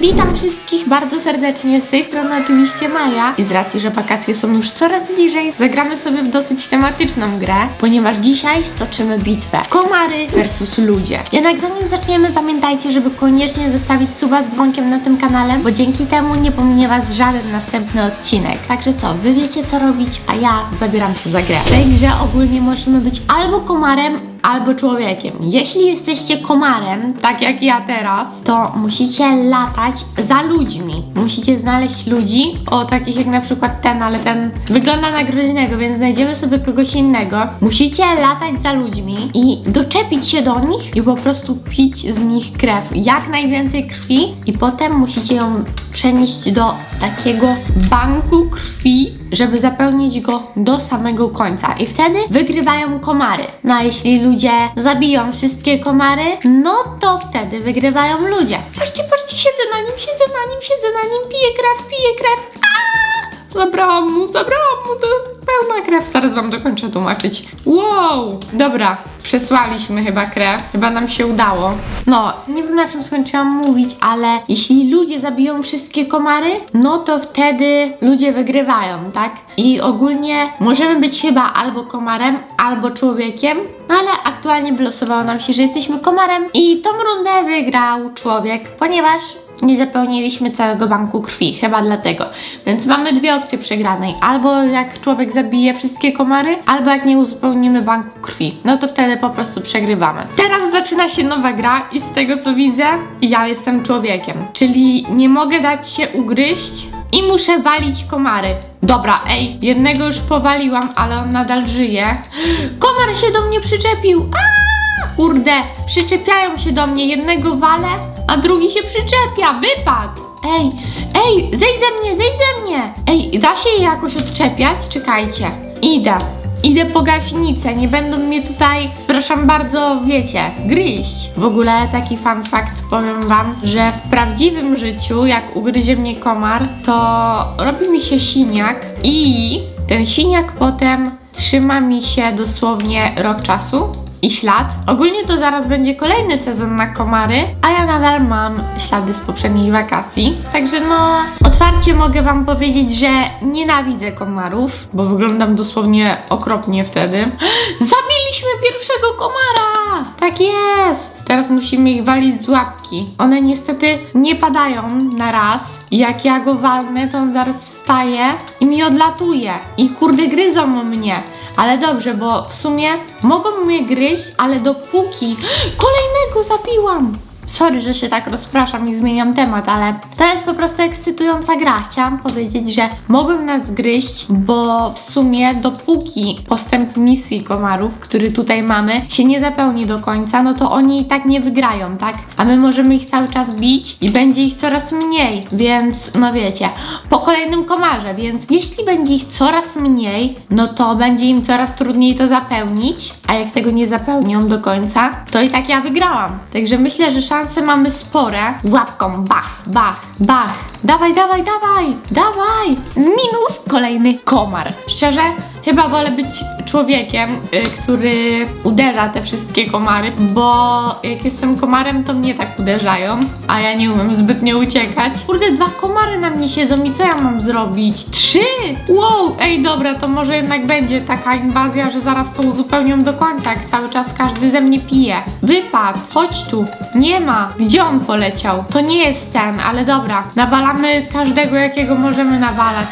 Witam wszystkich bardzo serdecznie, z tej strony oczywiście Maja i z racji, że wakacje są już coraz bliżej, zagramy sobie w dosyć tematyczną grę, ponieważ dzisiaj stoczymy bitwę komary versus ludzie. Jednak zanim zaczniemy, pamiętajcie, żeby koniecznie zostawić suba z dzwonkiem na tym kanale, bo dzięki temu nie pominie Was żaden następny odcinek. Także co, wy wiecie co robić, a ja zabieram się za grę. W tej grze ogólnie możemy być albo komarem, albo człowiekiem. Jeśli jesteście komarem, tak jak ja teraz, to musicie latać za ludźmi. Musicie znaleźć ludzi, o takich jak na przykład ten, ale ten wygląda na groźnego, więc znajdziemy sobie kogoś innego. Musicie latać za ludźmi i doczepić się do nich i po prostu pić z nich krew. Jak najwięcej krwi i potem musicie ją przenieść do takiego banku krwi, żeby zapełnić go do samego końca. I wtedy wygrywają komary. No a jeśli ludzie zabiją wszystkie komary, no to wtedy wygrywają ludzie. Patrzcie, patrzcie, siedzę na nim, siedzę na nim, siedzę na nim, piję krew, piję krew. Aaa! Zabrałam mu, zabrałam mu, to pełna krew. Zaraz wam dokończę tłumaczyć. Wow! Dobra, przesłaliśmy chyba krew. Chyba nam się udało. No, nie wiem na czym skończyłam mówić, ale jeśli ludzie zabiją wszystkie komary, no to wtedy ludzie wygrywają, tak? I ogólnie możemy być chyba albo komarem, albo człowiekiem, no ale aktualnie wylosowało nam się, że jesteśmy komarem i tą rundę wygrał człowiek, ponieważ nie zapełniliśmy całego banku krwi, chyba dlatego. Więc mamy dwie opcje przegranej. Albo jak człowiek zabije wszystkie komary, albo jak nie uzupełnimy banku krwi. No to wtedy po prostu przegrywamy. Teraz zaczyna się nowa gra i z tego co widzę, ja jestem człowiekiem. Czyli nie mogę dać się ugryźć i muszę walić komary. Dobra, ej, jednego już powaliłam, ale on nadal żyje. Komar się do mnie przyczepił. Aaa! Kurde, przyczepiają się do mnie, jednego walę, a drugi się przyczepia, wypadł! Ej, ej, zejdź ze mnie, zejdź ze mnie! Ej, da się je jakoś odczepiać? Czekajcie. Idę. Idę po gaśnicę, nie będą mnie tutaj, przepraszam bardzo, wiecie, gryźć. W ogóle taki fun fact powiem wam, że w prawdziwym życiu, jak ugryzie mnie komar, to robi mi się siniak i ten siniak potem trzyma mi się dosłownie rok czasu i ślad. Ogólnie to zaraz będzie kolejny sezon na komary, a ja nadal mam ślady z poprzednich wakacji. Także no, otwarcie mogę Wam powiedzieć, że nienawidzę komarów, bo wyglądam dosłownie okropnie wtedy. Zabiliśmy pierwszego komara! Tak jest! Teraz musimy ich walić z łapki. One niestety nie padają na raz. Jak ja go walnę, to on zaraz wstaje i mi odlatuje. I kurde gryzą mnie. Ale dobrze, bo w sumie mogą mnie gryźć, ale dopóki... Kolejnego zabiłam! Sorry, że się tak rozpraszam i zmieniam temat, ale to jest po prostu ekscytująca gra. Chciałam powiedzieć, że mogą nas gryźć, bo w sumie dopóki postęp misji komarów, który tutaj mamy, się nie zapełni do końca, no to oni i tak nie wygrają, tak? A my możemy ich cały czas bić i będzie ich coraz mniej, więc no wiecie, po kolejnym komarze, więc jeśli będzie ich coraz mniej, no to będzie im coraz trudniej to zapełnić, a jak tego nie zapełnią do końca, to i tak ja wygrałam. Także myślę, że szanse mamy spore. Łapką, bach, bach, bach. Dawaj, dawaj, dawaj, dawaj. Minus kolejny komar. Szczerze, chyba wolę być człowiekiem, y, który uderza te wszystkie komary, bo jak jestem komarem, to mnie tak uderzają, a ja nie umiem zbytnio uciekać. Kurde, dwa komary na mnie siedzą i co ja mam zrobić? Trzy! Wow, ej dobra, to może jednak będzie taka inwazja, że zaraz to uzupełnią do końca, jak cały czas każdy ze mnie pije. Wypad, chodź tu. Nie ma. Gdzie on poleciał? To nie jest ten, ale dobra. Nawalamy każdego, jakiego możemy nawalać.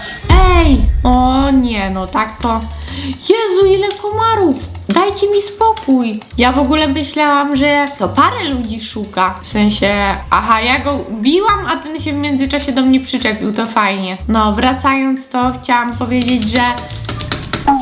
Ej! O nie, no tak to... Jezu, ile komarów! Dajcie mi spokój. Ja w ogóle myślałam, że to parę ludzi szuka. W sensie, aha, ja go biłam, a ten się w międzyczasie do mnie przyczepił, to fajnie. No, wracając to chciałam powiedzieć, że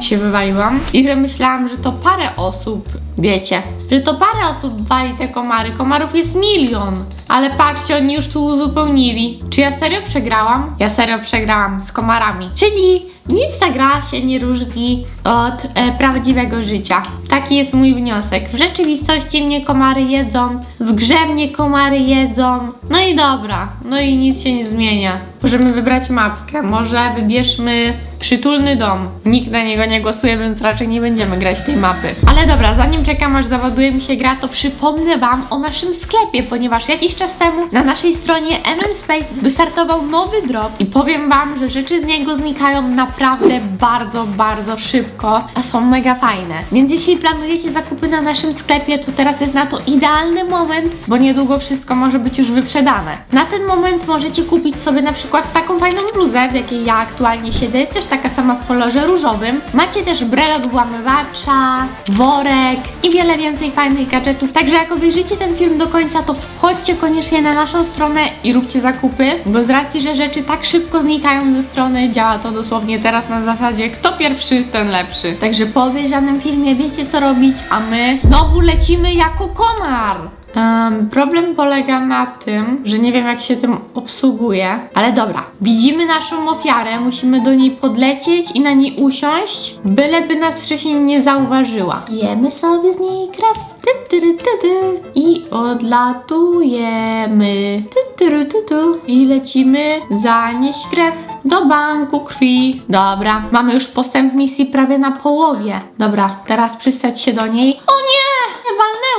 się wywaliłam i że myślałam, że to parę osób, wiecie, że to parę osób wali te komary. Komarów jest milion. Ale patrzcie, oni już tu uzupełnili. Czy ja serio przegrałam? Ja serio przegrałam z komarami. Czyli nic ta gra się nie różni od e, prawdziwego życia. Taki jest mój wniosek. W rzeczywistości mnie komary jedzą, w grze mnie komary jedzą. No i dobra, no i nic się nie zmienia. Możemy wybrać mapkę. Może wybierzmy przytulny dom. Nikt na niego nie głosuje, więc raczej nie będziemy grać tej mapy. Ale dobra, zanim czekam aż zawod spodobuje mi się gra, to przypomnę Wam o naszym sklepie, ponieważ jakiś czas temu na naszej stronie MM Space wystartował nowy drop i powiem Wam, że rzeczy z niego znikają naprawdę bardzo, bardzo szybko, a są mega fajne. Więc jeśli planujecie zakupy na naszym sklepie, to teraz jest na to idealny moment, bo niedługo wszystko może być już wyprzedane. Na ten moment możecie kupić sobie na przykład taką fajną bluzę, w jakiej ja aktualnie siedzę, jest też taka sama w kolorze różowym. Macie też brelok włamywacza, worek i wiele więcej fajnych gadżetów. Także jak obejrzycie ten film do końca, to wchodźcie koniecznie na naszą stronę i róbcie zakupy, bo z racji, że rzeczy tak szybko znikają ze strony, działa to dosłownie teraz na zasadzie kto pierwszy, ten lepszy. Także po obejrzanym filmie wiecie co robić, a my znowu lecimy jako komar. Em, problem polega na tym, że nie wiem jak się tym obsługuje, ale dobra. Widzimy naszą ofiarę, musimy do niej podlecieć i na niej usiąść, byleby nas wcześniej nie zauważyła. Jemy sobie z niej krew. Ty, ty, ty, ty. I odlatujemy. Ty, ty, ty, ty, ty. I lecimy zanieść krew do banku krwi. Dobra, mamy już postęp misji prawie na połowie. Dobra, teraz przystać się do niej. O nie!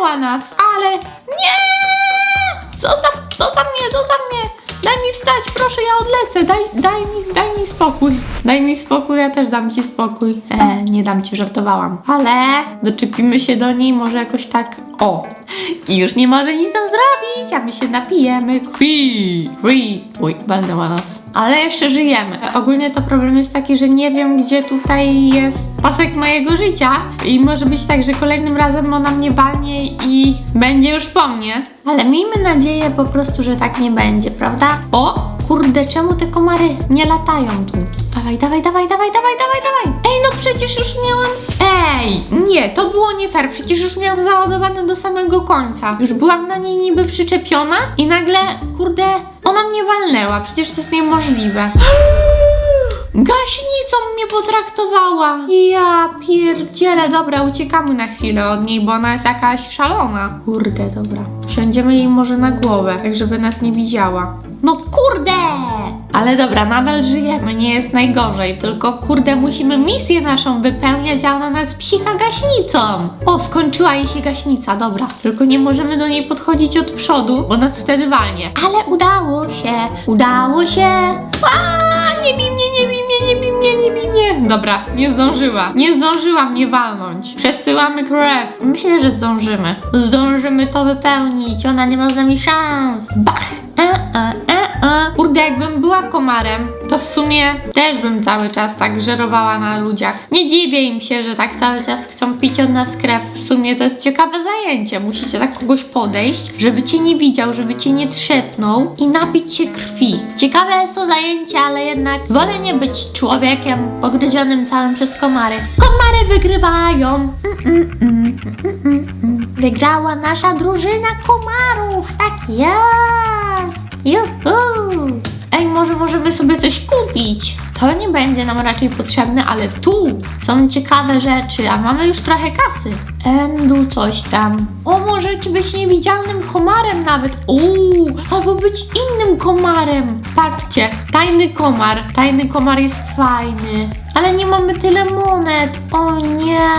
Walnęła nas, ale nie! Zostaw, zostaw mnie, zostaw mnie! Daj mi wstać, proszę, ja odlecę. Daj, daj, mi, daj mi spokój. Daj mi spokój, ja też dam ci spokój. E, nie dam ci, żartowałam. Ale doczepimy się do niej może jakoś tak. O! I już nie może nic nam zrobić, a my się napijemy krwi. Krwi. Uj, walnęła nas. Ale jeszcze żyjemy. Ogólnie to problem jest taki, że nie wiem, gdzie tutaj jest pasek mojego życia. I może być tak, że kolejnym razem ona mnie walnie i będzie już po mnie. Ale miejmy nadzieję po prostu, że tak nie będzie, prawda? O! Kurde, czemu te komary nie latają tu? Dawaj, dawaj, dawaj, dawaj, dawaj, dawaj, dawaj. Ej, no przecież już miałam... Ej, nie, to było nie fair. Przecież już miałam załadowane do samego końca. Już byłam na niej niby przyczepiona i nagle, kurde, ona mnie walnęła. Przecież to jest niemożliwe. Gaśnicą mnie potraktowała. Ja pierdzielę, dobra, uciekamy na chwilę od niej, bo ona jest jakaś szalona. Kurde, dobra. Wsiądziemy jej może na głowę, tak żeby nas nie widziała. No kurde! Ale dobra, nadal żyjemy, nie jest najgorzej, tylko kurde, musimy misję naszą wypełniać, a ona nas psika gaśnicą. O, skończyła jej się gaśnica, dobra. Tylko nie możemy do niej podchodzić od przodu, bo nas wtedy walnie. Ale udało się, udało się. A, nie bij mnie, nie bij mnie, nie bij mnie, nie bij mnie. Dobra, nie zdążyła. Nie zdążyła mnie walnąć. Przesyłamy krew. Myślę, że zdążymy. Zdążymy to wypełnić. Ona nie ma z nami szans. Bach. E, e, Kurde, jakbym była komarem, to w sumie też bym cały czas tak żerowała na ludziach. Nie dziwię im się, że tak cały czas chcą pić od nas krew. W sumie to jest ciekawe zajęcie. Musicie tak kogoś podejść, żeby cię nie widział, żeby cię nie trzepnął i napić się krwi. Ciekawe jest to zajęcie, ale jednak wolę nie być człowiekiem pogryzionym całym przez komary. Komary wygrywają! Wygrała nasza drużyna komarów! Tak jest! Juhu! Ej, może możemy sobie coś kupić? To nie będzie nam raczej potrzebne, ale tu są ciekawe rzeczy, a mamy już trochę kasy. Endu coś tam. O, możecie być niewidzialnym komarem nawet. Uuu, albo być innym komarem. Patrzcie, tajny komar. Tajny komar jest fajny. Ale nie mamy tyle monet. O nie.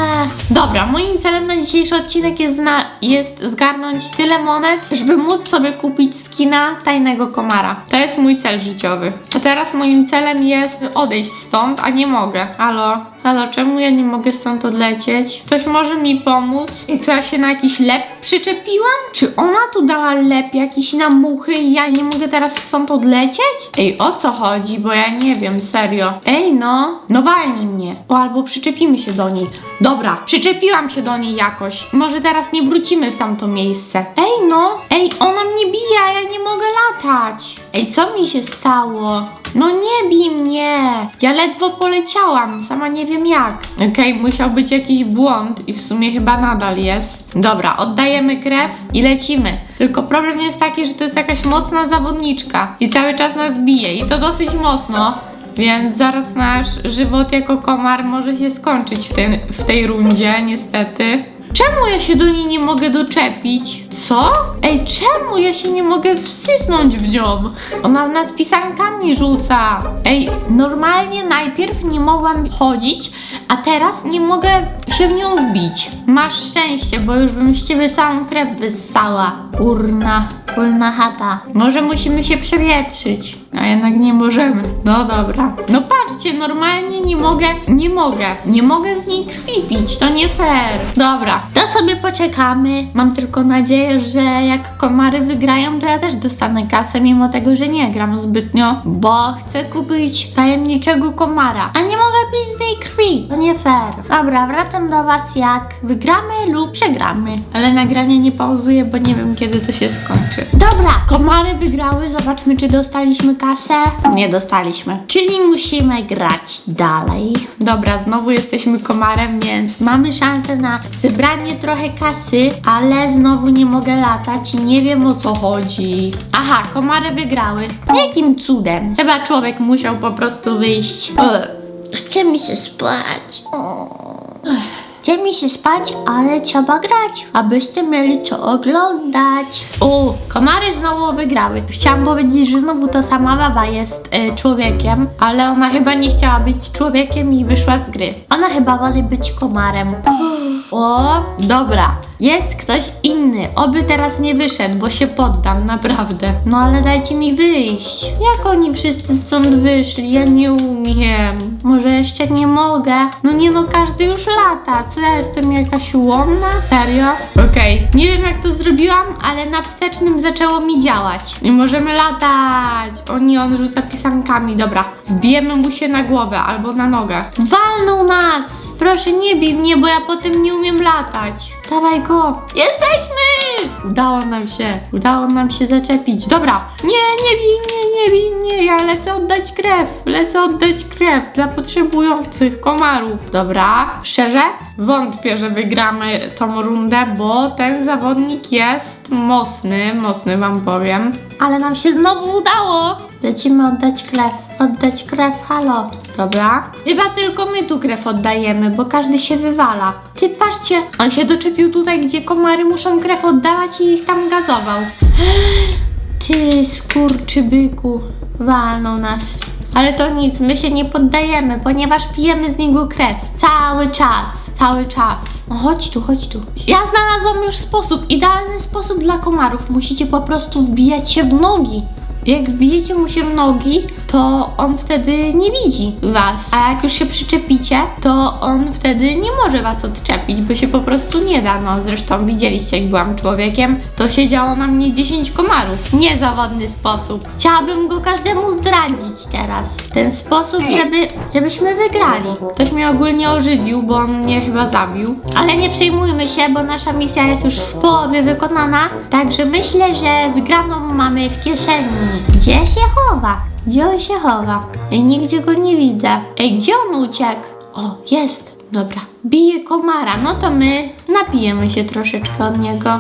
Dobra, moim celem na dzisiejszy odcinek jest, na, jest zgarnąć tyle monet, żeby móc sobie kupić skina tajnego komara. To jest mój cel życiowy. A teraz moim celem jest odejść stąd, a nie mogę. Halo? Halo, czemu ja nie mogę stąd odlecieć? Ktoś może mi pomóc? I co, ja się na jakiś lep przyczepiłam? Czy ona tu dała lep jakiś na muchy i ja nie mogę teraz stąd odlecieć? Ej, o co chodzi? Bo ja nie wiem, serio. Ej, no. No walnij mnie. O, albo przyczepimy się do niej. Dobra, przyczepiłam się do niej jakoś. Może teraz nie wrócimy w tamto miejsce. Ej, no. Ej, ona mnie bije, a ja nie mogę latać. Ej, co mi się stało? No nie bij mnie! Ja ledwo poleciałam, sama nie wiem jak. Okej, musiał być jakiś błąd i w sumie chyba nadal jest. Dobra, oddajemy krew i lecimy. Tylko problem jest taki, że to jest jakaś mocna zawodniczka i cały czas nas bije i to dosyć mocno. Więc zaraz nasz żywot jako komar może się skończyć w w tej rundzie, niestety. Czemu ja się do niej nie mogę doczepić? Co? Ej, czemu ja się nie mogę wsysnąć w nią? Ona nas pisankami rzuca. Ej, normalnie najpierw nie mogłam chodzić, a teraz nie mogę się w nią wbić. Masz szczęście, bo już bym z ciebie całą krew wyssała. Kurna, kurna chata. Może musimy się przewietrzyć. A jednak nie możemy. No dobra. No patrzcie, normalnie nie mogę, nie mogę. Nie mogę z niej krwi pić, to nie fair. Dobra, to sobie poczekamy. Mam tylko nadzieję, że jak komary wygrają, to ja też dostanę kasę, mimo tego, że nie gram zbytnio, bo chcę kupić tajemniczego komara. A nie mogę pić z niej krwi. To nie fair. Dobra, wracam do was jak wygramy lub przegramy. Ale nagranie nie pauzuję, bo nie wiem kiedy to się skończy. Dobra, komary wygrały. Zobaczmy, czy dostaliśmy kasę. Nie dostaliśmy. Czyli musimy grać dalej. Dobra, znowu jesteśmy komarem, więc mamy szansę na zebranie trochę kasy, ale znowu nie mogę latać i nie wiem o co chodzi. Aha, komary wygrały. Jakim cudem? Chyba człowiek musiał po prostu wyjść. Chce mi się spać. Chce mi się spać, ale trzeba grać, abyście mieli co oglądać. O, komary znowu wygrały. Chciałam powiedzieć, że znowu ta sama baba jest e, człowiekiem, ale ona chyba nie chciała być człowiekiem i wyszła z gry. Ona chyba woli być komarem. O, dobra. Jest ktoś inny. Oby teraz nie wyszedł, bo się poddam, naprawdę. No ale dajcie mi wyjść. Jak oni wszyscy stąd wyszli? Ja nie umiem. Może jeszcze nie mogę? No nie no, każdy już lata. Co ja jestem jakaś łomna? Serio? Okej. Nie wiem jak to zrobiłam, ale na wstecznym zaczęło mi działać. I możemy latać. O nie, on rzuca pisankami. Dobra. Wbijemy mu się na głowę albo na nogach. Walnął nas! Proszę nie bij mnie, bo ja potem nie umiem latać. Dawaj go. Jesteśmy! Udało nam się. Udało nam się zaczepić. Dobra. Nie, nie bij mnie, nie bij mnie. Ja lecę oddać krew. Lecę oddać krew dla potrzebujących komarów. Dobra. Szczerze? Wątpię, że wygramy tą rundę, bo ten zawodnik jest mocny. Mocny wam powiem. Ale nam się znowu udało. Lecimy oddać krew. Oddać krew, halo. Dobra. Chyba tylko my tu krew oddajemy, bo każdy się wywala. Ty patrzcie, on się doczepił tutaj, gdzie komary muszą krew oddawać i ich tam gazował. Ty skurczybyku, walnął nas. Ale to nic, my się nie poddajemy, ponieważ pijemy z niego krew. Cały czas, cały czas. No chodź tu, chodź tu. Ja znalazłam już sposób, idealny sposób dla komarów. Musicie po prostu wbijać się w nogi. Jak wbijecie mu się w nogi, to on wtedy nie widzi was. A jak już się przyczepicie, to on wtedy nie może was odczepić, bo się po prostu nie da. No zresztą widzieliście, jak byłam człowiekiem, to siedziało na mnie 10 komarów. Niezawodny sposób. Chciałabym go każdemu zdradzić teraz. Ten sposób, żeby, żebyśmy wygrali. Ktoś mnie ogólnie ożywił, bo on mnie chyba zabił. Ale nie przejmujmy się, bo nasza misja jest już w połowie wykonana. Także myślę, że wygraną mamy w kieszeni. Gdzie się chowa? Gdzie on się chowa? Ej, nigdzie go nie widzę. Ej, gdzie on uciekł? O, jest. Dobra. Bije komara. No to my napijemy się troszeczkę od niego.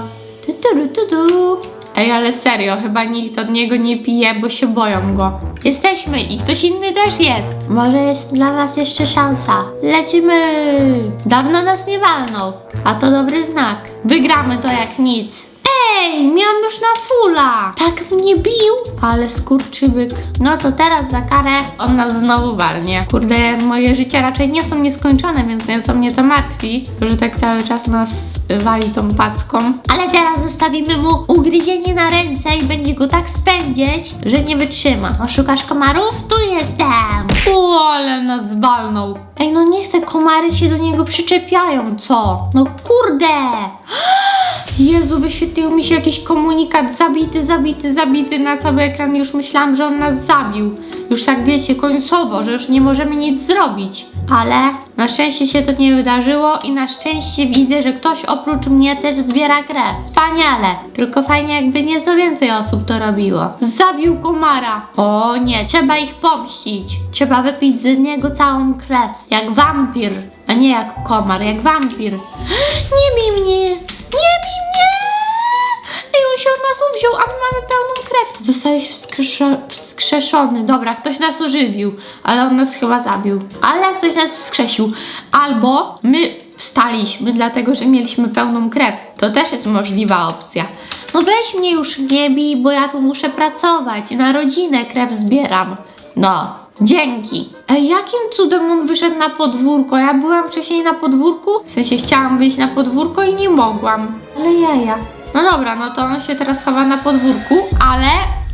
Tu, tu, tu, tu. Ej, ale serio, chyba nikt od niego nie pije, bo się boją go. Jesteśmy i ktoś inny też jest. Może jest dla nas jeszcze szansa. Lecimy! Dawno nas nie walnął, a to dobry znak. Wygramy to jak nic. Ej, miałam już na fula! Tak mnie bił! Ale skurczybyk. No to teraz za karę on nas znowu walnie. Kurde, moje życia raczej nie są nieskończone, więc nieco mnie to martwi, że tak cały czas nas wali tą packą. Ale teraz zostawimy mu ugryzienie na ręce i będzie go tak spędzić, że nie wytrzyma. Oszukasz komarów? Tu jestem! O, ale nas zbalnął. Ej, no niech te komary się do niego przyczepiają, co? No kurde! Jezu, wyświetlił mi się jakiś komunikat zabity, zabity, zabity na cały ekran. Już myślałam, że on nas zabił. Już tak wiecie, końcowo, że już nie możemy nic zrobić. Ale na szczęście się to nie wydarzyło i na szczęście widzę, że ktoś oprócz mnie też zbiera krew. Wspaniale! Tylko fajnie jakby nieco więcej osób to robiło. Zabił komara. O nie, trzeba ich pomścić. Trzeba wypić z niego całą krew. Jak wampir. A nie jak komar, jak wampir. Nie bij mnie! Zostałeś wskrzeszo- wskrzeszony. Dobra, ktoś nas ożywił, ale on nas chyba zabił. Ale ktoś nas wskrzesił. Albo my wstaliśmy, dlatego że mieliśmy pełną krew. To też jest możliwa opcja. No weź mnie już nie bij, bo ja tu muszę pracować. Na rodzinę krew zbieram. No, dzięki. Ej, jakim cudem on wyszedł na podwórko? Ja byłam wcześniej na podwórku, w sensie chciałam wyjść na podwórko i nie mogłam. Ale jaja. No dobra, no to on się teraz chowa na podwórku, ale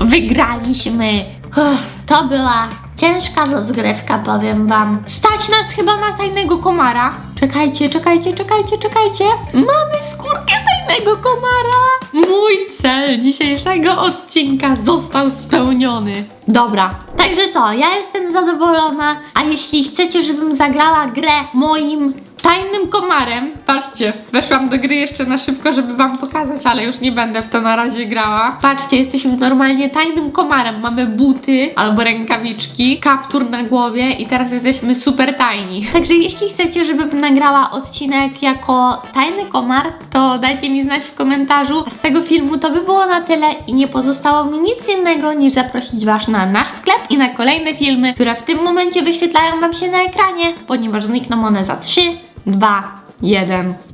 wygraliśmy. Uff, to była ciężka rozgrywka, powiem wam. Stać nas chyba na tajnego komara. Czekajcie, czekajcie, czekajcie, czekajcie. Mamy skórkę tajnego komara. Mój cel dzisiejszego odcinka został spełniony. Dobra, także co, ja jestem zadowolona, a jeśli chcecie, żebym zagrała grę moim tajnym komarem, patrzcie, weszłam do gry jeszcze na szybko, żeby wam pokazać, ale już nie będę w to na razie grała. Patrzcie, jesteśmy normalnie tajnym komarem, mamy buty albo rękawiczki, kaptur na głowie i teraz jesteśmy super tajni. Także jeśli chcecie, żebym nagrała odcinek jako tajny komar, to dajcie mi znać w komentarzu. A z tego filmu to by było na tyle i nie pozostało mi nic innego niż zaprosić Was na nasz sklep i na kolejne filmy, które w tym momencie wyświetlają Wam się na ekranie, ponieważ znikną one za 3, 2, 1.